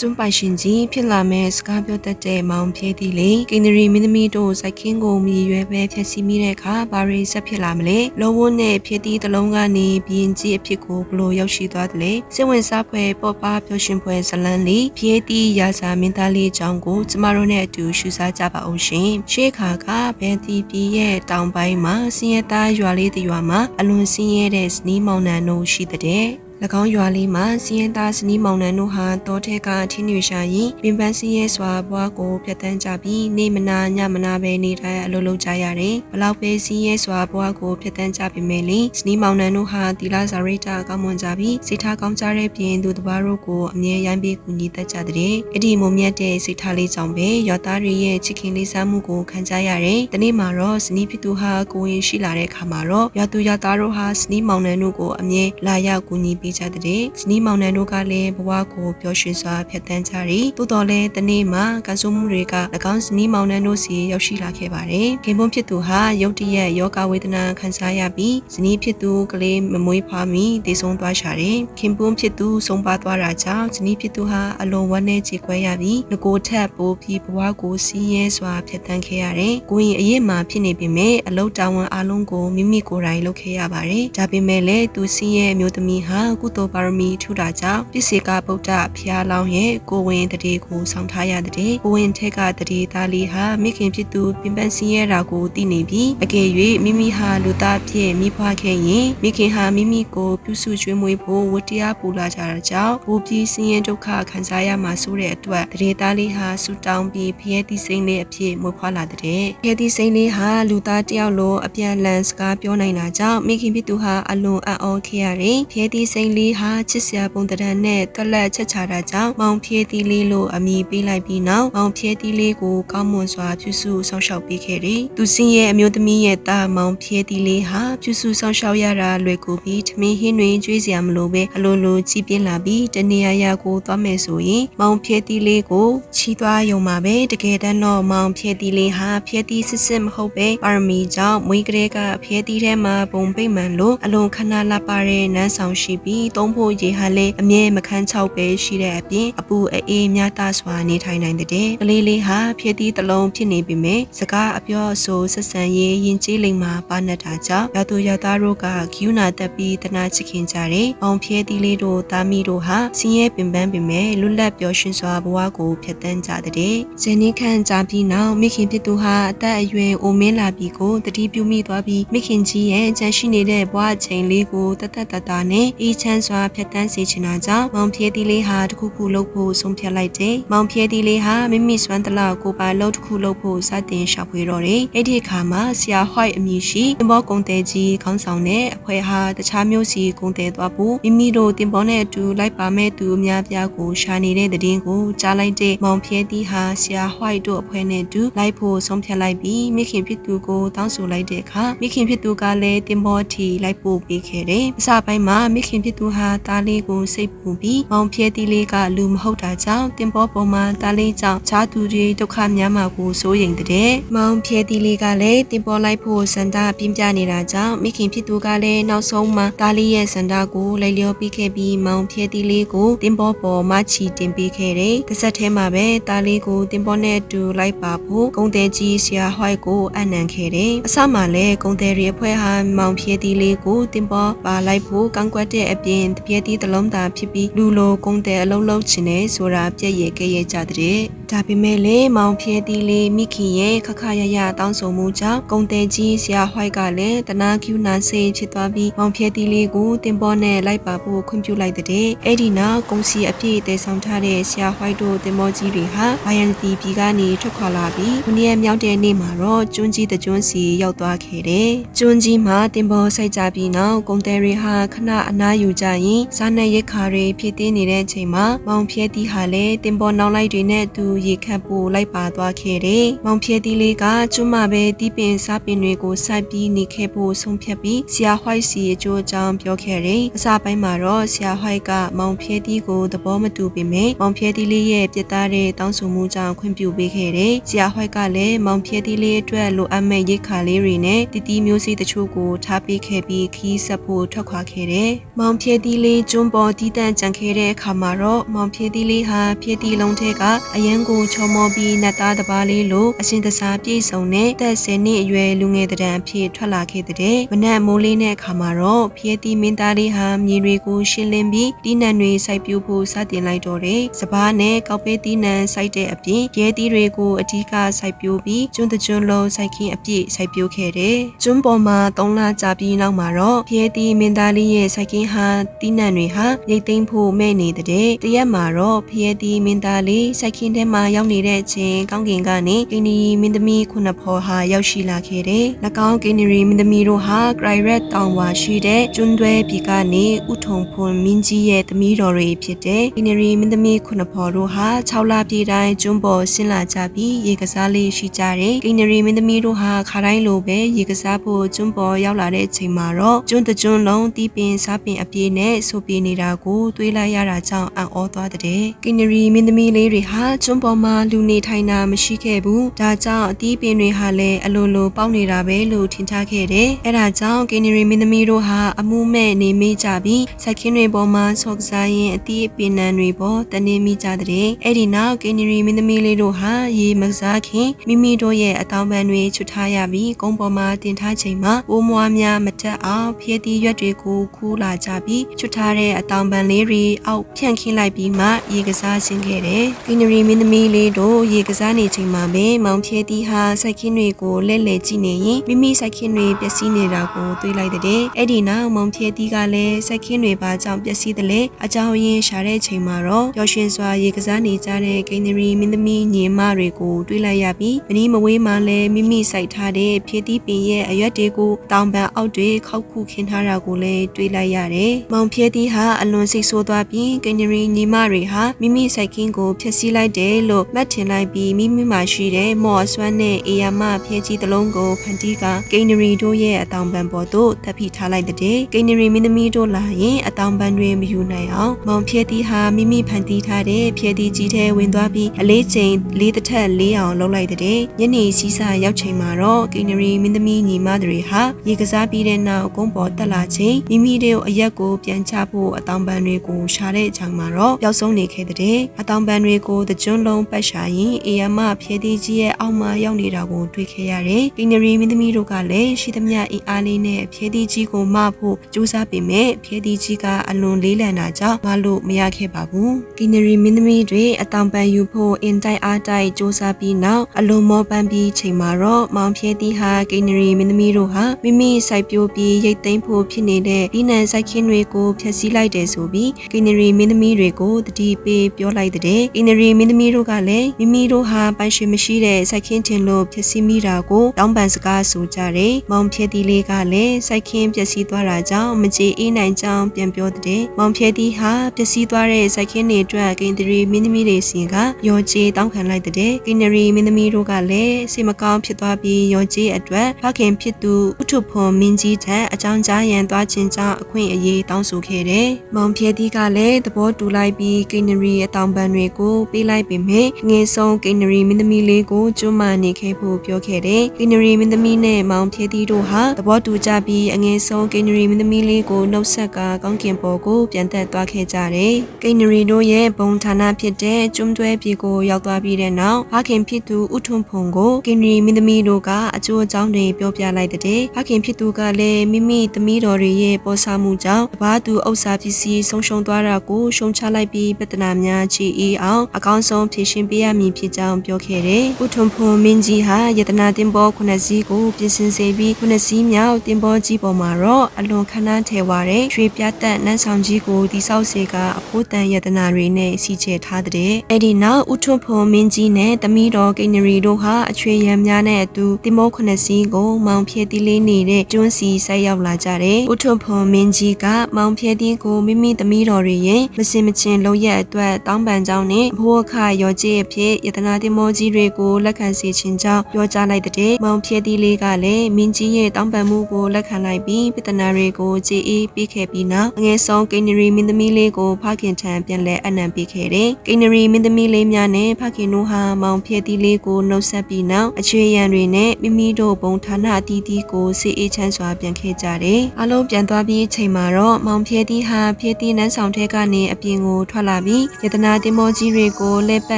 ကျွန်းပိုင်ရှင်ကြီးဖြစ်လာမဲ့စကားပြောတတ်တဲ့မောင်ဖြဲသည်လေကင်နရီမင်းသမီးတို့စိုက်ခင်းကိုမြည်ရွယ်ပဲဖြည့်ဆည်းမိတဲ့အခါဘာရီဆက်ဖြစ်လာမလဲလောဝန်းနဲ့ဖြည့်သီးတစ်လုံးကနေဘီရင်ကြီးအဖြစ်ကိုဘလို့ရောက်ရှိသွားတယ်လေစိတ်ဝင်စားဖွယ်ပေါ့ပါပျော်ရွှင်ဖွယ်ဇလန်းလေးဖြည့်သီးရာစာမင်းသားလေးအကြောင်းကိုကျမတို့နဲ့အတူရှုစားကြပါအောင်ရှင်ရှေးခါကဘန်တီပြည်ရဲ့တောင်ပိုင်းမှာစင်ရသားရွာလေးတစ်ရွာမှာအလွန်စင်းရဲတဲ့စနီးမောင်နှံတို့ရှိတဲ့၎ င်းရွာလေးမှာစီရင်သားစနီးမောင်နှံတို့ဟာတောထဲကထင်းညွရှာရင်ပင်ပန်းစင်းရဲစွာဘွားကိုဖျက်တမ်းကြပြီးနေမနာညမနာပဲနေထိုင်အလုပ်လုပ်ကြရတယ်။ဘလောက်ပဲစင်းရဲစွာဘွားကိုဖျက်တမ်းကြပေမဲ့လေစနီးမောင်နှံတို့ဟာတီလာဇာရိတာကောင်းမွန်ကြပြီးစိတ်ထားကောင်းကြတဲ့ပြင်သူတစ်ပါးတို့ကိုအမြဲရိုင်းပေးကူညီတတ်ကြတဲ့။အဲ့ဒီမုံမြတ်တဲ့စိတ်ထားလေးကြောင့်ပဲရွာသားတွေရဲ့ချစ်ခင်လေးစားမှုကိုခံကြရတယ်။ဒီနေ့မှာတော့စနီးဖြစ်သူဟာကိုရင်ရှိလာတဲ့အခါမှာတော့ရွာသူရွာသားတို့ဟာစနီးမောင်နှံတို့ကိုအမြဲလာရောက်ကူညီပေးကြတဲ့။စနီးမောင်နှံတို့ကလည်းဘဝကိုပျော်ရွှင်စွာဖြတ်သန်းကြရီ။သို့တော်လည်းဒီနေ့မှာကဆိုးမှုတွေက၎င်းစနီးမောင်နှံတို့စီရောက်ရှိလာခဲ့ပါတယ်။ခင်ပွန်းဖြစ်သူဟာရုတ်တရက်ယောဂဝေဒနာခံစားရပြီးစနီးဖြစ်သူကလေးမမွေးဖွားမီတည်ဆုံးသွားရှာတယ်။ခင်ပွန်းဖြစ်သူဆုံးပါသွားတာကြောင့်စနီးဖြစ်သူဟာအလွန်ဝမ်းနည်းကြေကွဲရပြီးငကိုထက်ပိုပြီးဘဝကိုစီးရဲစွာဖြတ်သန်းခဲ့ရတယ်။ကိုရင်အရေးမှာဖြစ်နေပေမဲ့အလုတ်တာဝန်အလုံးကိုမိမိကိုယ်တိုင်လုပ်ခဲ့ရပါတယ်။ဒါပေမဲ့လည်းသူစီးရဲ့မျိုးသမီးဟာကုသိုလ်ပါရမီထူတာကြောင့်ပြစ်စေကဗုဒ္ဓဖျားလောင်းရဲ့ကိုဝင်တရေကိုဆောင်းထားရတဲ့ကိုဝင်ထက်ကတရေသားလေးဟာမိခင်ဖြစ်သူပင်ပန်းစင်းရတာကိုသိနေပြီးအကယ်၍မိမိဟာလူသားဖြစ်မိဖွားခဲ့ရင်မိခင်ဟာမိမိကိုပြုစုကျွေးမွေးဖို့ဝတ္တရားပူလာကြတာကြောင့်ဘူပြီးစင်းရဲဒုက္ခခံစားရမှာဆိုတဲ့အတွက်တရေသားလေးဟာဆူတောင်းပြီးဖျဲသီးစိမ့်လေးအဖြစ်မွေးဖွားလာတဲ့ဖျဲသီးစိမ့်လေးဟာလူသားတယောက်လိုအပြန်လန်စကားပြောနိုင်တာကြောင့်မိခင်ဖြစ်သူဟာအလွန်အံ့ဩခဲ့ရတယ်ဖျဲသီးစိမ့်လေးဟာချစ်စရာပုံတံနဲ့တွက်လက်ချက်ချတာကြောင့်မောင်ဖြဲသီးလေးလို့အမည်ပေးလိုက်ပြီးနောက်မောင်ဖြဲသီးလေးကိုကောင်းမွန်စွာပြုစုဆောက်ရှောက်ပေးခဲ့တယ်။သူစင်းရဲ့အမျိုးသမီးရဲ့တာမောင်ဖြဲသီးလေးဟာပြုစုဆောက်ရှောက်ရတာလွယ်ကူပြီးထမင်းဟင်းတွေကျွေးစရာမလိုပဲအလိုလိုကြီးပြင်းလာပြီးတနေရာရာကိုသွားမယ်ဆိုရင်မောင်ဖြဲသီးလေးကိုချီးသွားရုံမှာပဲတကယ်တမ်းတော့မောင်ဖြဲသီးလေးဟာဖြဲသီးစစ်စစ်မဟုတ်ပဲပါရမီကြောင့်မွေးကလေးကဖြဲသီးထဲမှာပုံပိတ်မှန်လို့အလွန်ခဏလာပါတဲ့နန်းဆောင်ရှိပြီးသုံးဖို့ရေဟာလည်းအမြဲမခန်းချောက်ပဲရှိတဲ့အပြင်အပူအေးများတာစွာနေထိုင်နိုင်တဲ့ကလေးလေးဟာဖြည့်သီးတလုံးဖြစ်နေပြီမဲ့စကားအပြောအဆိုဆက်ဆံရေးယဉ်ကျေးလိမ့်မှာပါနတ်တာကြောင့်ရသူရသားတို့ကဂယူနာတက်ပြီးတနာချစ်ခင်ကြတယ်။အောင်ဖြဲသီးလေးတို့သားမီတို့ဟာစင်းရဲပင်ပန်းပင်မဲ့လွတ်လပ်ပျော်ရွှင်စွာဘဝကိုဖျက်ဆီးကြတဲ့။ဇနီးခန့်ကြပြီးနောက်မိခင်ဖြစ်သူဟာအသက်အရွယ်အိုမင်းလာပြီးကိုတတိပြုမိသွားပြီးမိခင်ကြီးရဲ့ကြံရှိနေတဲ့ဘဝချိန်လေးကိုတသက်တတနဲ့အေးချမ်းစွာဖျက်ဆီးစေချင်တာကြောင့်မောင်ဖြဲသီးလေးဟာတခုခုလုပ်ဖို့ဆုံးဖြတ်လိုက်တယ်။မောင်ဖြဲသီးလေးဟာမိမိစွမ်းတလောက်ကိုပါလုပ်တစ်ခုလုပ်ဖို့စတင်ရှာဖွေတော့တယ်။အဲ့ဒီအခါမှာဆရာဟွိုက်အမည်ရှိတင်ဘောကုံတဲကြီးခေါင်းဆောင်တဲ့အဖွဲ့ဟာတခြားမျိုးစီကုံတဲသွားဖို့မိမိတို့တင်ဘောနဲ့အတူလိုက်ပါမဲ့သူအများပြားကိုရှာနေတဲ့တဲ့င်းကိုကြားလိုက်တဲ့မောင်ဖြဲသီးဟာဆရာဟွိုက်တို့အဖွဲ့နဲ့အတူလိုက်ဖို့ဆုံးဖြတ်လိုက်ပြီးမိခင်ဖြစ်သူကိုတောင်းဆိုလိုက်တဲ့အခါမိခင်ဖြစ်သူကလည်းတင်ဘောထီလိုက်ဖို့ပေးခဲ့တယ်။အစပိုင်းမှာမိခင်ဖြစ်သူဟာတားလေးကိုစိတ်ပူပြီးမောင်ဖြဲသီးလေးကလူမဟုတ်တာကြောင့်တင်ဘောပေါ်မှာတားလေးကြောင့်ခြားသူတွေဒုက္ခများမှာကိုစိုးရိမ်တဲ့။မောင်ဖြဲသီးလေးကလည်းတင်ပေါ်လိုက်ဖို့စန္ဒပြင်းပြနေတာကြောင့်မိခင်ဖြစ်သူကလည်းနောက်ဆုံးမှာတားလေးရဲ့စန္ဒကိုလိုက်လျောပြီးခဲ့ပြီးမောင်ဖြဲသီးလေးကိုတင်ပေါ်ပေါ်မှချီတင်ပေးခဲ့တယ်။တစ်ဆက်တည်းမှာပဲတားလေးကိုတင်ပေါ်နဲ့အတူလိုက်ပါဖို့ဂုံတဲကြီးဆရာဟွိုက်ကိုအနံခဲ့တယ်။အစမှလည်းဂုံတဲရီအဖွဲ့ဟာမောင်ဖြဲသီးလေးကိုတင်ပေါ်ပါလိုက်ဖို့ကန့်ကွက်တဲ့အပြင်တပြည့်တီးတစ်လုံးသာဖြစ်ပြီးလူလိုဂုံတဲအလုံးလုံးချင်နေဆိုတာပြည့်ရခဲ့ရကြတဲ့။ ဒါပေမဲ့လေမောင်ဖြဲသီးလေးမိခင်ရဲ့ခခရရတောင်းဆိုမှုကြောင့်ဂုံတဲကြီးဆရာဟွိုက်ကလည်းတနာကျူနာစေးဖြစ်သွားပြီးမောင်ဖြဲသီးလေးကိုတင်ပေါ်နဲ့လိုက်ပါဖို့ခွင့်ပြုလိုက်တဲ့။အဲ့ဒီနောက်ကုံစီအပြည့်တည်ဆောင်ထားတဲ့ဆရာဟွိုက်တို့တင်ပေါ်ကြီးတွေဟာဘိုင်ယန်တီပြည်ကနေထွက်ခွာလာပြီးခုနှစ်ရက်မြောက်တဲ့နေ့မှာတော့ကျွန်းကြီးတကျွန်းစီရောက်သွားခဲ့တယ်။ကျွန်းကြီးမှာတင်ပေါ်ဆိုင်ကြပြီးနောက်ဂုံတဲတွေဟာခဏအနားယူကြရင်စားနပ်ရိက္ခာတွေဖြစ်သေးနေတဲ့အချိန်မှာမောင်ဖြဲသီးဟာလည်းတင်ပေါ်နောက်လိုက်တွေနဲ့သူရေခတ်ဖို့လိုက်ပါသွားခဲ့တယ်။မောင်ဖြဲတီလေးကကျွမ်းမပဲတီးပင်စားပင်တွေကိုစိုက်ပြီးနေခဲ့ဖို့ဆုံးဖြတ်ပြီးဆရာဟွိုက်စီအကျိုးအကြောင်းပြောခဲ့တယ်။အစပိုင်းမှာတော့ဆရာဟွိုက်ကမောင်ဖြဲတီကိုသဘောမတူပေမဲ့မောင်ဖြဲတီလေးရဲ့ပြစ်သားတဲ့တောင်းဆိုမှုကြောင့်ခွင့်ပြုပေးခဲ့တယ်။ဆရာဟွိုက်ကလည်းမောင်ဖြဲတီလေးအတွက်လိုအပ်မဲ့ရိတ်ခါလေးတွေနဲ့တီတီမျိုးစေ့တချို့ကိုထားပေးခဲ့ပြီးခီးဆက်ဖို့ထွက်ခွာခဲ့တယ်။မောင်ဖြဲတီလေးကျွန်းပေါ်တီးတန့်ကြံခဲ့တဲ့အခါမှာတော့မောင်ဖြဲတီလေးဟာဖြဲတီလုံးထဲကအရန်ကိုချောမောပြီးနတ်သားတစ်ပါးလေးလိုအရှင်တစားပြည့်စုံတဲ့သက်ဆယ်နှစ်အရွယ်လူငယ်တံအဖြစ်ထွက်လာခဲ့တဲ့မနက်မိုးလေးနဲ့အခါမှာတော့ဖြဲတီမင်းသားလေးဟာမြေတွေကိုရှင်းလင်းပြီးတီးနှံတွေစိုက်ပျိုးဖို့စတင်လိုက်တော့တယ်။စပားနဲ့ကောက်ပဲတီးနှံစိုက်တဲ့အပြင်ရဲတီးတွေကိုအဓိကစိုက်ပျိုးပြီးကျွန်းတကျွန်းလုံးစိုက်ခင်းအပြည့်စိုက်ပျိုးခဲ့တယ်။ကျွန်းပေါ်မှာ၃လကြာပြီးနောက်မှာတော့ဖြဲတီမင်းသားလေးရဲ့စိုက်ခင်းဟာတီးနှံတွေဟာရိတ်သိမ်းဖို့မဲ့နေတဲ့တရက်မှာတော့ဖျဲတီမင်းသားလေးစိုက်ခင်းထဲမှာရောက်နေတဲ့အချိန်ကောင်းကင်ကနေကင်နီမင်းသမီးခုနှစ်ဖော်ဟာရောက်ရှိလာခဲ့တယ်။၎င်းကင်နီမင်းသမီးတို့ဟာဂရိုင်ရက်တောင်ဝါရှိတဲ့ကျွန်းတွဲပြည်ကနေဥထုံဖွန်မင်းကြီးရဲ့သမီးတော်တွေဖြစ်တဲ့ကင်နီမင်းသမီးခုနှစ်ဖော်တို့ဟာ6လပြည့်တိုင်းကျွန်းပေါ်ဆင်းလာကြပြီးရေကစားလေးရှိကြတယ်။ကင်နီမင်းသမီးတို့ဟာခါတိုင်းလိုပဲရေကစားဖို့ကျွန်းပေါ်ရောက်လာတဲ့အချိန်မှာတော့ကျွန်းတကျွန်းလုံးတီးပင်စားပင်အပြည့်နဲ့ဆိုပြေနေတာကိုတွေးလိုက်ရတာကြောင့်အံ့ဩသွားတဲ့ကင်နရီမင်းသမီးလေးတွေဟာကျွန်းပေါ်မှာလူနေထိုင်တာမရှိခဲ့ဘူးဒါကြောင့်အသီးပင်တွေဟာလည်းအလိုလိုပေါက်နေတာပဲလို့ထင်ထားခဲ့တယ်အဲဒါကြောင့်ကင်နရီမင်းသမီးတို့ဟာအမှုမဲ့နေမိကြပြီးစိုက်ခင်းတွေပေါ်မှာဆော့ကစားရင်အသီးပင်နံတွေပေါ်တနေမိကြတဲ့အဲ့ဒီနောက်ကင်နရီမင်းသမီးလေးတို့ဟာရေမစားခင်မိမိတို့ရဲ့အတောင်ပံတွေချွတ်ထားရပြီးကုန်းပေါ်မှာတင်ထားချိန်မှာပိုးမွားများမတက်အောင်ဖျဲတီးရွက်တွေကိုခူးလာကြပြီးချွတ်ထားတဲ့အတောင်ပံလေးတွေအောက်ဖြန့်ခင်းလိုက်ပြီးမှရေကစားဆင်းခဲ့တယ်။ကင်နရီမင်းသမီးလေးတို့ရေကစားနေချိန်မှာပဲမောင်ဖြဲတီဟာစိုက်ခင်းတွေကိုလဲ့လဲ့ကြည့်နေရင်မိမိစိုက်ခင်းတွေပျက်စီးနေတာကိုတွေးလိုက်တဲ့။အဲ့ဒီနောက်မောင်ဖြဲတီကလည်းစိုက်ခင်းတွေဘာကြောင့်ပျက်စီးတယ်လဲအကြောင်းရင်းရှာတဲ့ချိန်မှာတော့ပျော်ရွှင်စွာရေကစားနေကြတဲ့ကင်နရီမင်းသမီးညီမတွေကိုတွေးလိုက်ရပြီးမနီးမဝေးမှလည်းမိမိစိုက်ထားတဲ့ဖြဲတီပင်ရဲ့အရွက်တွေကိုတောင်ပံအောက်တွေခောက်ခုခင်းထားတာကိုလည်းတွေးလိုက်ရတယ်။မောင်ဖြဲတီဟာအလွန်စိတ်ဆိုးသွားပြီးကင်နရီညီမတွေဟာမိမိစိုက်ခင်းကိုဖျက်ဆီးလိုက်တယ်လို့မှတ်ထင်လိုက်ပြီးမိမိမှာရှိတဲ့မော်ဆွမ်းနဲ့အေယာမဖျဲကြီးတစ်လုံးကိုဖန်တီးကဂိန်နရီတို့ရဲ့အတောင်ပံပေါ်သို့တပ်ဖိထားလိုက်တဲ့ဂိန်နရီမင်းသမီးတို့လာရင်အတောင်ပံတွေမယူနိုင်အောင်မောင်ဖျဲတီဟာမိမိဖန်တီးထားတဲ့ဖျဲတီကြီးထဲဝင်သွားပြီးအလေးချိန်လေးတစ်ထက်လေးအောင်လှုပ်လိုက်တဲ့ညနေစီးစာရောက်ချိန်မှာတော့ဂိန်နရီမင်းသမီးညီမတွေဟာရေကစားပြီးတဲ့နောက်ကုန်းပေါ်တက်လာချိန်မိမိတို့အရက်ကိုပြန်ချဖို့အတောင်ပံတွေကိုရှာတဲ့အချိန်မှာတော့ပျောက်ဆုံးနေခဲ့တဲ့အတောင်ပံတွေကိုတကျွန်းလုံးပတ်ရှာရင်အေယမဖျဲသေးကြီးရဲ့အောက်မှာရောက်နေတာကိုတွေ့ခဲ့ရတယ်။ကင်နရီမင်းသမီးတို့ကလည်းရှိသမျှအင်အားလေးနဲ့ဖျဲသေးကြီးကိုမဖို့ကြိုးစားပေမဲ့ဖျဲသေးကြီးကအလွန်လေးလံတာကြောင့်မလို့မရခဲ့ပါဘူး။ကင်နရီမင်းသမီးတွေအတောင်ပံယူဖို့အင်တိုက်အားတိုက်ကြိုးစားပြီးနောက်အလွန်မောပန်းပြီးချိန်မှာတော့မောင်ဖျဲသေးဟာကင်နရီမင်းသမီးတို့ဟာမိမိစိုက်ပျိုးပြီးရိတ်သိမ်းဖို့ဖြစ်နေတဲ့ဒီနံစိုက်ခင်းတွေကိုဖျက်ဆီးလိုက်တယ်ဆိုပြီးကင်နရီမင်းသမီးတွေကိုတတိပေးပြောလိုက်တဲ့အင်နရီမင်းသမီးတို့ကလည်းမိမိတို့ဟာပိုင်ရှင်မရှိတဲ့စိုက်ခင်းတင်လို့ဖြစ်စီမိတာကိုတောင်းပန်စကားဆိုကြတယ်။မောင်ဖြဲတီလေးကလည်းစိုက်ခင်းပျက်စီးသွားတာကြောင့်မကြေအေးနိုင်ကြောင်းပြန်ပြောတဲ့။မောင်ဖြဲတီဟာပျက်စီးသွားတဲ့စိုက်ခင်းတွေအတွက်ကင်နရီမင်းသမီးတွေစီကရော်ကြေးတောင်းခံလိုက်တဲ့။ကင်နရီမင်းသမီးတို့ကလည်းစိတ်မကောင်းဖြစ်သွားပြီးရော်ကြေးအတွက်ဖခင်ဖြစ်သူဥထုဖွန်မင်းကြီးထံအကြောင်းကြားရန်သွားခြင်းကြောင့်အခွင့်အရေးတောင်းဆိုခဲ့တယ်။မောင်ဖြဲတီကလည်းသဘောတူလိုက်ပြီးကင်နရီအတောင်ပံတွေကိုပေးလိုက်ပေမဲ့ငယ်ဆုံးကင်နရီမင်းသမီးလေးကိုကျွမ်းမနေခဲ့ဖို့ပြောခဲ့တယ်။ကင်နရီမင်းသမီးနဲ့မောင်ဖြဲတီတို့ဟာသဘောတူကြပြီးအငယ်ဆုံးကင်နရီမင်းသမီးလေးကိုနှုတ်ဆက်ကကောင်းကင်ပေါ်ကိုပြန်သက်သွားခဲ့ကြတယ်။ကင်နရီတို့ရဲ့ဘုံဌာနဖြစ်တဲ့ကျွန်းတွဲပြည်ကိုရောက်သွားပြီးတဲ့နောက်ဖခင်ဖြစ်သူဥထုံဖုံကိုကင်နရီမင်းသမီးတို့ကအကျိုးအကြောင်းတွေပြောပြလိုက်တဲ့ဖခင်ဖြစ်သူကလည်းမိမိသမီးတော်တွေရဲ့ပေါ်ဆမှုကြောင့်တပါးသူဥစ္စာပစ္စည်းဆုံးရှုံးသွားတာကိုရှုံချလိုက်ပြီးပြဿနာများချီအေးအောင်အကောင်းဆုံးဖြေရှင်းပေးရမည်ဖြစ်ကြောင်းပြောခဲ့တယ်။ဥထုံဖွန်မင်းကြီးဟာယတနာတင်ပေါ်ခုနှစ်စီးကိုပြင်ဆင်စေပြီးခုနှစ်စီးမြောက်တင်ပေါ်ကြီးပေါ်မှာတော့အလွန်ခမ်းနားထဲဝါတဲ့ရွှေပြတ်တက်နန်းဆောင်ကြီးကိုတိဆောက်စေကအဖို့တန်ယတနာတွေနဲ့စီချေထားတဲ့။အဲ့ဒီနောက်ဥထုံဖွန်မင်းကြီးနဲ့တမီတော်ကိန်းနရီတို့ဟာအချွေရံများနဲ့အတူတင်ပေါ်ခုနှစ်စီးကိုမောင်ဖြဲတီးလေးနေတဲ့ကျွန်းစီဆက်ရောက်လာကြတယ်။ဥထုံဖွန်မင်းကြီးကမောင်ဖြဲတီးကိုမိမိသမီးတော်တွေရဲ့မစင်မချင်းလုံးရက်အတွက်တောင်းပန်ကြောင်းနဲ့ဘိုးအခရောရော်ကြေးအဖြစ်ယတနာတင်မောကြီးတွေကိုလက်ခံစေခြင်းကြောင့်ပြောကြားလိုက်တဲ့မောင်ဖြဲသီးလေးကလည်းမင်းကြီးရဲ့တောင်းပန်မှုကိုလက်ခံလိုက်ပြီးပြဿနာတွေကိုကြည်အေးပြီးခဲ့ပြီးနောက်အငယ်ဆုံးကိန်းနရီမင်းသမီးလေးကိုဖခင်ထံပြန်လဲအနံပေးခဲ့တယ်။ကိန်းနရီမင်းသမီးလေးများနဲ့ဖခင်တို့ဟာမောင်ဖြဲသီးလေးကိုနှုတ်ဆက်ပြီးနောက်အချွေရန်တွေနဲ့မိမိတို့ဘုံဌာနအသီးသီးကိုစေအေးချမ်းစွာပြန်ခဲ့ကြတယ်။အလုံးပြန်သွားပြီးအချိန်မှာတော့မောင်ဖြဲသီးဟာဖြဲသီးနန်းဆောင်ထဲကနေအပြင်ကိုထွက်လာပြီးယတနာတင်မောကြီးတွေကိုလက်ပတ်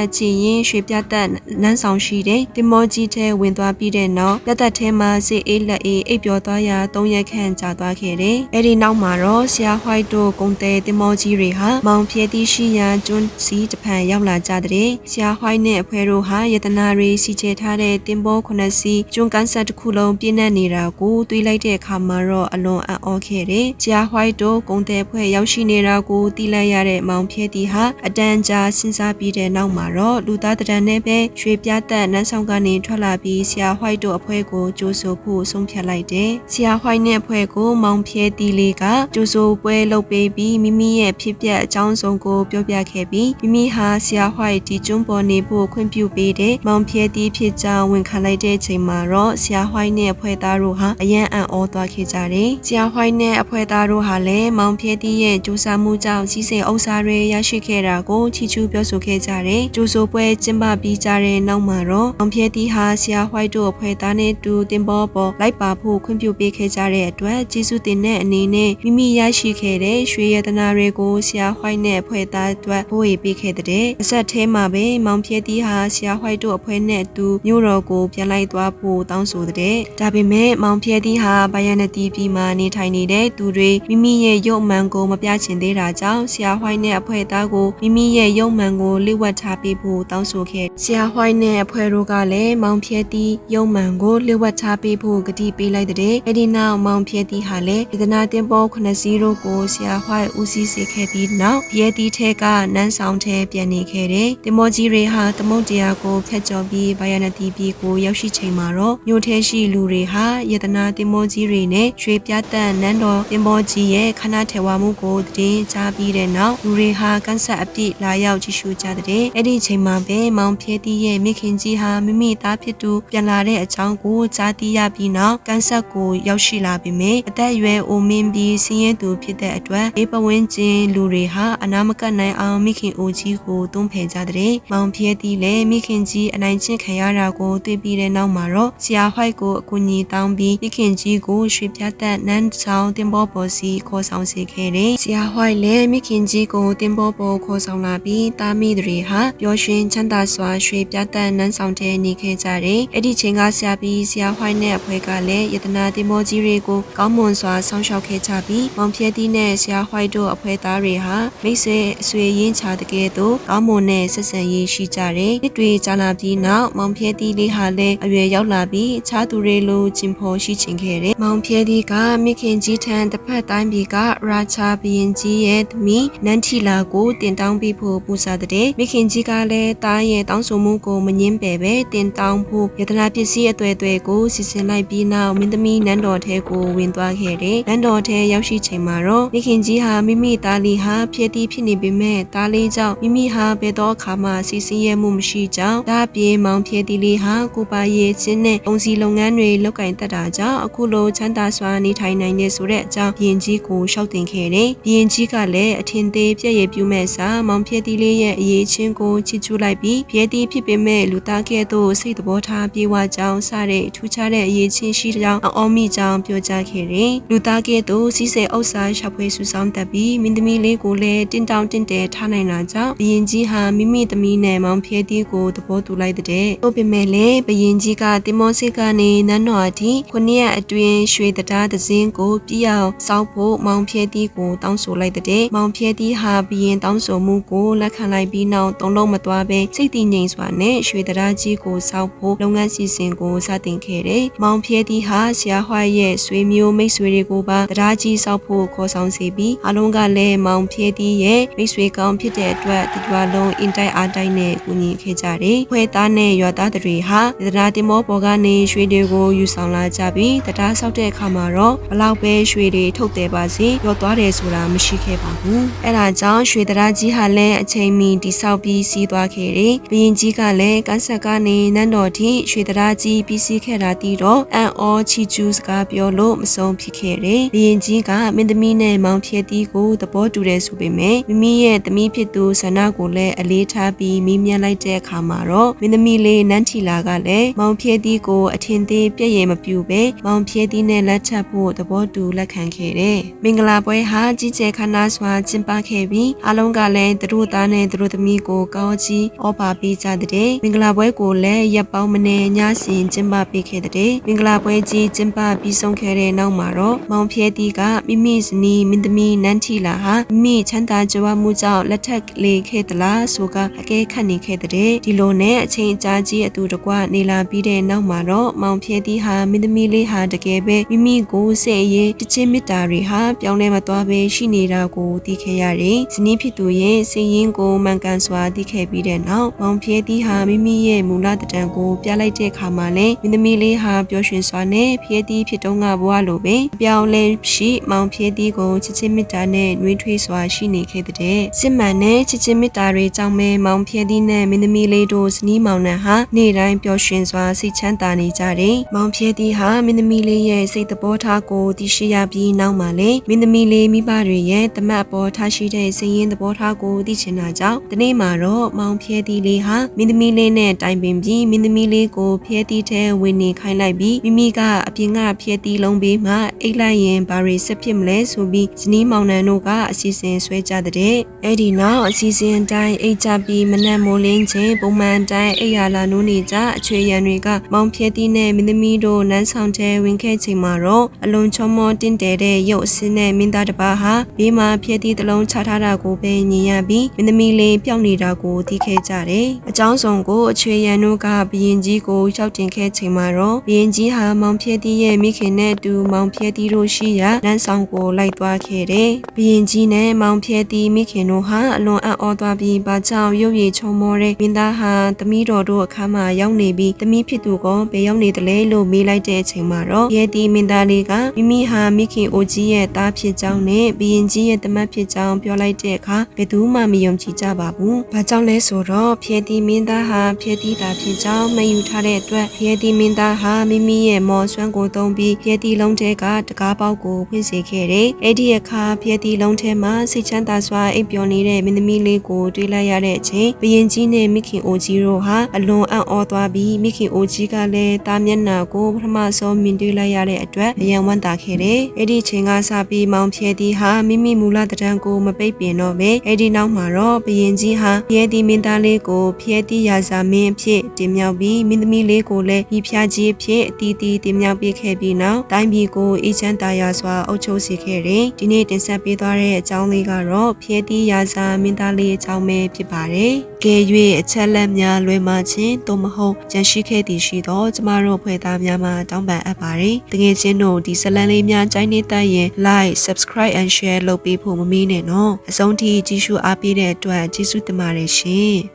ကြည့်ရင်ရွှေပြတ်သက်နန်းဆောင်ရှိတဲ့တင်မောကြီးထဲဝင်သွားပြီးတဲ့နောက်လက်သက်ထဲမှာစေအေးလက်အေးအိပ်ပျော်သွားရာသုံးရက်ခန့်ကြာသွားခဲ့တယ်။အဲဒီနောက်မှာတော့ဆရာဟွိုက်တို့ဂုံတဲတင်မောကြီးတွေဟာမောင်ဖြဲသီးရှိရန်ကျွန်းစီတဖန်ရောက်လာကြတဲ့ဆရာဟွိုက်နဲ့အဖွဲတို့ဟာယတနာတွေစီချေထားတဲ့တင်ဘောခုနှစ်စီးကျွန်းကန်းဆက်တစ်ခုလုံးပြည့်နှက်နေတာကိုတွေးလိုက်တဲ့အခါမှာတော့အလွန်အံ့ဩခဲ့တယ်။ဆရာဟွိုက်တို့ဂုံတဲဖွဲ့ရောက်ရှိနေတာကိုသိလိုက်ရတဲ့မောင်ဖြဲသီးဟာအတန်ကြာစဉ်းစားပြီးတဲ့နောက်မှာတော့လူသားတရံနဲ့ပဲရွှေပြတ်သက်နန်းဆောင်ကနေထွက်လာပြီးဆရာဟွိုက်တို့အဖွဲကိုကြိုးဆိုဖို့ဆုံးဖြတ်လိုက်တယ်။ဆရာဟွိုက်နဲ့အဖွဲကိုမောင်ဖြဲသီးလေးကကြိုးဆိုပွဲလုပ်ပေးပြီးမိမိရဲ့ဖြစ်ပျက်အကြောင်းစုံကိုပြောပြခဲ့ပြီးမိမိဟာဆရာဟွိုက်ဒီကျွန်းပေါ်နေဖို့ခွင့်ပြုပေးတဲ့မောင်ဖြဲသီးဖြစ်ကြောင်းဝန်ခံလိုက်တဲ့ချိန်မှာတော့ဆရာဟွိုက်နဲ့အဖွဲသားတို့ဟာအယံအံ့ဩသွားခဲ့ကြတယ်။ဆရာဟွိုက်နဲ့အဖွဲသားတို့ဟာလည်းမောင်ဖြဲသီးရဲ့ကြိုးစားမှုကြောင့်စီးစိမ်ဥစ္စာတွေရရှိခဲ့တာကိုချီးကျူးပြောဆိုခဲ့ကြတယ်။ကြိုးဆိုပွဲကျင်းပပြီးကြတဲ့နောက်မှာတော့မောင်ဖြဲသီးဟာဆရာဟွိုက်တို့အဖွဲသားနဲ့တူတင်ပေါ်ပေါ်လိုက်ပါဖို့ခွင့်ပြုပေးခဲ့ကြတဲ့အတွက်ကျေးဇူးတင်တဲ့အနေနဲ့မိမိရရှိခဲ့တဲ့ရွှေရတနာတွေကိုဆရာဟွိုက်နဲ့အဖွဲသားအတွက်ဘိုးရီပေးခဲ့တဲ့အဆက်ထဲမှာပဲမောင်ဖြဲသီးဟာဆရာဟွိုက်တို့အဖွဲနဲ့အတူမြို့တော်ကိုပြန်လိုက်သွားဖို့တောင်းဆိုတဲ့ဒါပေမဲ့မောင်ဖြဲသီးဟာဗယန်နတီပြည်မှာနေထိုင်နေတဲ့သူတွေမိမိရဲ့ရုပ်မှန်ကိုမပြချင်သေးတာကြောင့်ဆရာဟွိုက်နဲ့အဖွဲသားကိုမိမိရဲ့ရုပ်မှန်ကိုလိဝတ်ထားပေးဖို့တောင်းဆိုခဲ့ဆရာဟွိုက်နဲ့အဖွဲတို့ကလည်းမောင်ဖြဲသီးရုပ်မှန်ကိုလိဝတ်ထားပေးဖို့ကတိပေးလိုက်တဲ့အဲဒီနောက်မောင်ဖြဲသီးဟာလည်းဒေသနာတင်ပေါ်ခုနှစ်စီးတို့ကိုဆရာဟွိုက်ဦးစီးစေခဲ့ပြီးနောက်ရဲတီးထဲကနန်းဆောင်ထဲပြန်နေခဲ့တယ်တင်မောကြီးတွေဟာသမုတ်တရားကိုဖျက်ကျော်ပြီးဗယနတီပြည်ကိုရောက်ရှိချိန်မှာတော့မြို့ထဲရှိလူတွေဟာယတနာတင်မောကြီးတွေနဲ့ရွှေပြတ်တန်နန်းတော်တင်မောကြီးရဲ့ခဏထေဝါမှုကိုတည်င်းကြားပြီးတဲ့နောက်လူတွေဟာကန့်ဆက်အပြစ်လာရောက်ကြည့်ရှုကြတဲ့အဲ့ဒီချိန်မှာပဲမောင်ဖြဲတီးရဲ့မိခင်ကြီးဟာမိမိသားဖြစ်သူပြန်လာတဲ့အကြောင်းကိုကြားသိရပြီးနောက်ကန့်ဆက်ကိုရောက်ရှိလာပြီမေအသက်အရွယ်အိုမင်းပြီးစင်းရဲသူဖြစ်တဲ့အတွက်အေးပဝင်းကျင်လူတွေဟာအနာမကတ်နိုင်အောင်မိခင်အိုကြီးကိုတွန်းဖယ်ကြတဲ့မောင်ဖြဲတီးလည်းမိခင်ကြီးအနိုင်ကျင့်ခံရတာကိုတွေ့ပြီးတဲ့နောက်မှာတော့ဆရာဟိုက်ကိုအကူအညီတောင်းပြီးမိခင်ကြီးကိုရွှေပြတ်သက်နန်းဆောင်တင်ပေါ်ပေါ်စီခေါ်ဆောင်စေခဲ့တယ်ဆရာဟိုက်လည်းမိခင်ကြီးကိုတင်ပေါ်ပေါ်ခေါ်ဆောင်လာပြီးတာမိတွေဟာပျော်ရွှင်ချမ်းသာစွာရွှေပြတ်သက်နန်းဆောင်တဲ့နေခဲ့ကြတယ်အဲ့ဒီချိန်ကဆရာပြီးဆရာဟိုက်နဲ့အဖွဲကလည်းယတနာတင်မောကြီးတွေကိုကောင်းမွန်စွာဆောင်းရှောက်ခဲ့ကြပြီးမောင်ဖြဲတီးနဲ့ဆရာဟိုက်တို့အဖွဲသားတွေဟာမိတ်ဆွေအဆွေရင်းချတကယ်တော့ကောင်းမွန်တဲ့ဆက်ဆံရေးရှိကြတယ်။နှစ်တွေကြာလာပြီးနောက်မောင်ဖြဲတီးလေးဟာလည်းအရွယ်ရောက်လာပြီးအခြားသူတွေလိုကျင်ဖော်ရှိချင်ခဲ့တယ်။မောင်ဖြဲတီးကမိခင်ကြီးထံတစ်ဖက်တိုင်းပြည်ကရာချာဘရင်ကြီးရဲ့သမီးနန်ထီလာကိုတင်တောင်းပေးဖို့ပူဇော်တဲ့မိခင်ကြီးကလည်းတားရဲ့တောင်းဆိုမှုကိုမငင်းပယ်ပဲတင်တောင်းဖို့ယတနာပစ္စည်းအသွဲအသွဲကိုစီစဉ်လိုက်ပြီးနောက်မင်းသမီးနန်းတော်ထဲကိုဝင်သွားခဲ့တယ်။နန်းတော်ထဲရောက်ရှိချိန်မှာတော့မိခင်ကြီးဟာမိမိသားလေးဟာဖြည့်တီးဖြစ်နေပေမဲ့သားလေးကြောင့်မိမိဟာဘယ်တော့အခါမှစီစဉ်ရမှုမရှိကြောင်းဒါအပြင်မောင်ဖြည့်တီးလေးဟာကိုပါရေးချင်းနဲ့ပုံစီလုပ်ငန်းတွေလုပ်ကင်တတ်တာကြောင့်အခုလိုချမ်းသာစွာနေထိုင်နိုင်နေဆိုတဲ့အကြောင်းဘရင်ကြီးကိုရှောက်တင်ခဲ့တယ်။ဘရင်ကြီးကလည်းအထင်သေးပြည့်ရည်ပြုမဲ့စာမောင်ဖြည့်တီးလေးရဲ့အရေးချင်းကိုချီးကျူးလိုက်ပြီးဖြည့်တီးဖြစ်ပေမဲ့လူသားကဲ့သို့စိတ်သဘောထားပြေဝကြောင်းစတဲ့ထူးခြားတဲ့အရေးချင်းရှိကြောင်းအော်မိကြောင်းပြောကြားခဲ့တယ်။လူသားကဲ့သို့စီးစိမ်ဥစ္စာရှာဖွေစုဆောင်းတတ်ပြီးမင်းသမီးလေးကိုလည်းတင့်တောင်တင့်တယ်ထားနိုင်တာကြောင့်ဘရင်ကြီးဟာမိမိသမီးနဲ့မောင်ဖြဲတီးကိုသဘောတူလိုက်တဲ့။ဟုတ်ပေမဲ့လည်းဘရင်ကြီးကတင်မောစစ်ကနေနန်းတော်အထိခုနှစ်ရက်အတွင်းရွှေတရားသစင်းကိုပြည့်အောင်စောက်ဖို့မောင်ဖြဲတီးကိုတောင်းဆိုလိုက်တဲ့။မောင်ဖြဲတီးဟာဘရင်တောင်းဆိုမှုကိုလက်ခံလိုက်ပြီးနောက်သုံးလုံးမသွားဘဲစိတ်တည်ငြိမ်စွာနဲ့ရွှေတရားကြီးကိုစောက်ဖို့လုပ်ငန်းစီစဉ်ကိုစတင်ခဲ့တယ်။မောင်ဖြဲတီးဟာဆရာဟွားရဲ့ဆွေမျိုးမိတ်ဆွေတွေကိုပါတရားကြီးစောက်ဖို့ခေါ်ဆောင်စေပြီးအလုံးကလည်းမောင်ဖြဲတီးရဲ့မိတ်ဆွေကောင်းဖြစ်တဲ့အတွက်ဒီကြွားလုံးအင်တိုက်အားတိုက်နဲ့ကူညီခဲ့ကြတယ်။ခွဲသားနဲ့ရွာသားတွေဟာတရားတင်မောပေါ်ကနေရွှေတွေကိုယူဆောင်လာကြပြီးတရားဆောက်တဲ့အခါမှာတော့ဘလောက်ပဲရွှေတွေထုတ်တယ်ပါစေရော့သွားတယ်ဆိုတာမရှိခဲ့ပါဘူး။အဲဒါကြောင့်ရွှေတရားကြီးဟာလည်းအချိန်မီတိဆောက်ပြီးစီကြီးသွားခဲ့တယ်။ဘရင်ကြီးကလည်းကန်းဆက်ကနေနန်းတော်ထိရွှေတရားကြီးပြီးစီးခဲ့တာတီတော့အန်အောချီကျူးစကားပြောလို့မဆုံးဖြစ်ခဲ့တယ်။ဘရင်ကြီးကမင်းသမီးနဲ့မောင်ဖြဲတီကိုသဘောတူတယ်ဆိုပေမဲ့မိမိရဲ့သမီးဖြစ်သူဆန္ဒကိုလည်းအလေးထားပြီးမိမြန်းလိုက်တဲ့အခါမှာတော့မင်းသမီးလေးနန်းထီလာကလည်းမောင်ဖြဲတီကိုအထင်သေးပြည့်ရမပြူပဲမောင်ဖြဲတီနဲ့လက်ချက်ဖို့သဘောတူလက်ခံခဲ့တယ်။မင်္ဂလာပွဲဟာကြီးကျယ်ခမ်းနားစွာကျင်းပခဲ့ပြီးအားလုံးကလည်းသူတို့သားနဲ့သူတို့သမီးကိုကောင်းချီးဩဘာပေးကြတဲ့မင်္ဂလာပွဲကိုလည်းရပ်ပေါင်းမနေညစဉ်ကျင်းပပေးခဲ့တဲ့မင်္ဂလာပွဲကြီးကျင်းပပြီးဆုံးခဲ့တဲ့နောက်မှာတော့မောင်ဖြဲတီကမိမိဇနီးမင်းသမီးနန်းထီလာဟာမိမိချမ်းသာကြွားမှုကြောင့်လက်ထက်လေခဲ့သလားဆိုကအကဲခတ်နေခဲ့တဲ့ဒီလိုနဲ့အချိန်အကြာကြီးအတူတကွနေလာပြီးတဲ့နောက်မှာတော့မောင်ဖြဲတီဟာမင်းသမီးလေးဟာတကယ်ပဲမိမိကိုစိတ်အရေးတချင်းမေတ္တာတွေဟာပြောင်းလဲမသွားပဲရှိနေတာကိုသိခဲ့ရတယ်။ဇနီးဖြစ်သူရဲ့စိတ်ရင်းကိုမှန်ကန်စွာသိခဲ့ပြီးတဲ့နောက်မောင်ဖြဲတီဟာမိမိရဲ့မူလတံကိုပြလိုက်တဲ့အခါမှာလည်းမင်းသမီးလေးဟာပျော်ရွှင်စွာနဲ့ဖြဲတီဖြစ်တုံးကဘဝလိုပဲအပြောင်းလဲရှိမောင်ဖြဲတီကိုချစ်ချင်းမေတ္တာနဲ့နှွေးထွေးစွာရှိနေခဲ့တဲ့စစ်မှန်တဲ့ချစ်ချင်းမေတ္တာတွေကြောင့်ပဲမောင်ဖြဲတီနဲ့မင်းသမီးလေးတို့ဇနီးမောင်နှံဟာနေ့တိုင်းပျော်ရွှင်စွာစိတ်ချမ်းသာနေကြတယ်။မောင်ဖြဲတီဟာမင်းသမီးလေးရဲ့စိတ်သဘောထားကိုသိရှိရပြီးနောက်မှာလေမင်းသမီးလေးမိဘတွေရဲ့တမတ်အပေါ်ထားရှိတဲ့စိတ်ရင်းသဘောထားကိုသိချင်တာကြောင့်ဒီနေ့မှာတော့မောင်ဖြဲတီလေးဟာမင်းသမီးလေးနဲ့တိုင်ပင်ပြီးမင်းသမီးလေးကိုဖြဲတီထဲဝင်နေခိုင်းလိုက်ပြီးမိမိကအပြင်ကဖြဲတီလုံးပေးမှအိတ်လိုက်ရင်ဘာတွေဆက်ဖြစ်မလဲဆိုပြီးဇနီးမောင်နှံတို့ကအစီအစဉ်ဆွဲကြတဲ့အဲ့ဒီနောက်အစီအစဉ်အတိုင်းအိတ်ကြပြီးမနက်မိုးလင်းခြင်းပုံမှန်တိုင်းအိတ်ရလာနိုးနေကြအချွေရံတွေကမောင်ဖြဲတီနဲ့မင်းသမီးတို့နန်းဆောင်ထဲဝင်ခဲ့ချိန်မှာတော့အလွန်ချောမောတင့်တယ်တဲ့ရုပ်အစင်းနဲ့မင်းသားတစ်ပါးဟာဘေးမှာဖြဲတီတစ်လုံးချထားတာကိုပဲမြင်ရပြီးမင်းသမီးလေးပျောက်နေတာကိုသိခဲ့ကြတယ်။အကြောင်းစုံကိုအချွေရံတို့ကဘရင်ကြီးကိုရောက်တင်ခဲ့ချိန်မှာတော့ဘရင်ကြီးဟာမောင်ဖြဲတီရဲ့မိခင်နဲ့အတူမောင်ဖြဲတီတို့ရှိရာလမ်းဆောင်ကိုလိုက်သွားခဲ့တယ်။ဘရင်ကြီးနဲ့မောင်ဖြဲတီမိခင်တို့ဟာအလွန်အံ့ဩသွားပြီးဘာကြောင့်ရုပ်ရည်ချုံမောတဲ့မင်းသားဟာသမီးတော်တို့အခန်းမှာရောက်နေပြီးသမီးဖြစ်သူကဘယ်ရောက်နေသလဲလို့မေးလိုက်တဲ့အချိန်မှာတော့ရဲတီမင်းသားလေးကမိမိဟာမိခင်အိုကြီးရဲ့သားဖြစ်ကြောင်းနဲ့ဘရင်ကြီးရဲ့တမတ်ဖြစ်ကြောင်းပြောလိုက်တဲ့အခါဘယ်သူမှမယုံကြည်ကြပါဘူး။ဘာကြောင့်လဲဆိုတော့ဖျဲတီမင်းသားဟာဖျဲတီတာဖြစ်ကြောင်းမယူထားတဲ့အတွက်ဖျဲတီမင်းသားဟာမိမိရဲ့မော်ဆွမ်းကိုသုံးပြီးဖျဲတီလုံးထဲကတကားပေါက်ကိုဖွင့်စေခဲ့တယ်။အဲ့ဒီအခါဖျဲတီလုံးထဲမှာစိတ်ချမ်းသာစွာအိပ်ပျော်နေတဲ့မင်းသမီးလေးကိုတွေ့လိုက်ရတဲ့အချိန်ဘရင်ကြီးနဲ့မိခင်အိုကြီးတို့ဟာအလွန်အံ့ဩသွားပြီးမိခင်အိုကြီးကလည်းတာမျက်နှာကိုပထမဆုံးမြင်တွေ့လိုက်ရတဲ့အတွက်အယံဝမ်းသာခဲ့တယ်။အဲ့ဒီချိန်ကစပြီးမောင်ဖျဲတီဟာမိမိမူလတံကိုမပိတ်ပင်တော့ပဲအဲ့ဒီနောက်မှာတော့ဘရင်ကြီးဟာဖျဲတီမင်းသားလေးကိုဖျဲတီရာဇာမင်းအဖြစ်တင်မြောက်ပြီးမင်းသမီးလေးကိုလည်းဤဖျားကြီးအဖြစ်အတီးတီးတင်မြောက်ပေးခဲ့ပြီးနောက်တိုင်းပြည်ကိုအေးချမ်းသာယာစွာအုပ်ချုပ်စေခဲ့တယ်။ဒီနေ့တင်ဆက်ပေးသွားတဲ့အကြောင်းလေးကတော့ဖျဲတီရာဇာမင်းသားလေးအကြောင်းပဲဖြစ်ပါတယ်။ကဲ၍အချက်လက်များလွှဲမှချင်းသို့မဟုတ်ကြန့်ရှိခဲ့သည်ရှိသောကျမတို့ဖွဲ့သားများမှတောင်းပန်အပ်ပါတယ်။တကယ်ချင်းတို့ဒီဇလန်လေးများကြိုင်းနေတဲ့ရင် like subscribe and share လုပ်ပေးဖို့မမေ့နဲ့နော်။အဆုံးထိကြည့်ရှုအားပေးတဲ့အတွက်ကျေးဇူးတင်ပါတယ်ရှင်။ 것이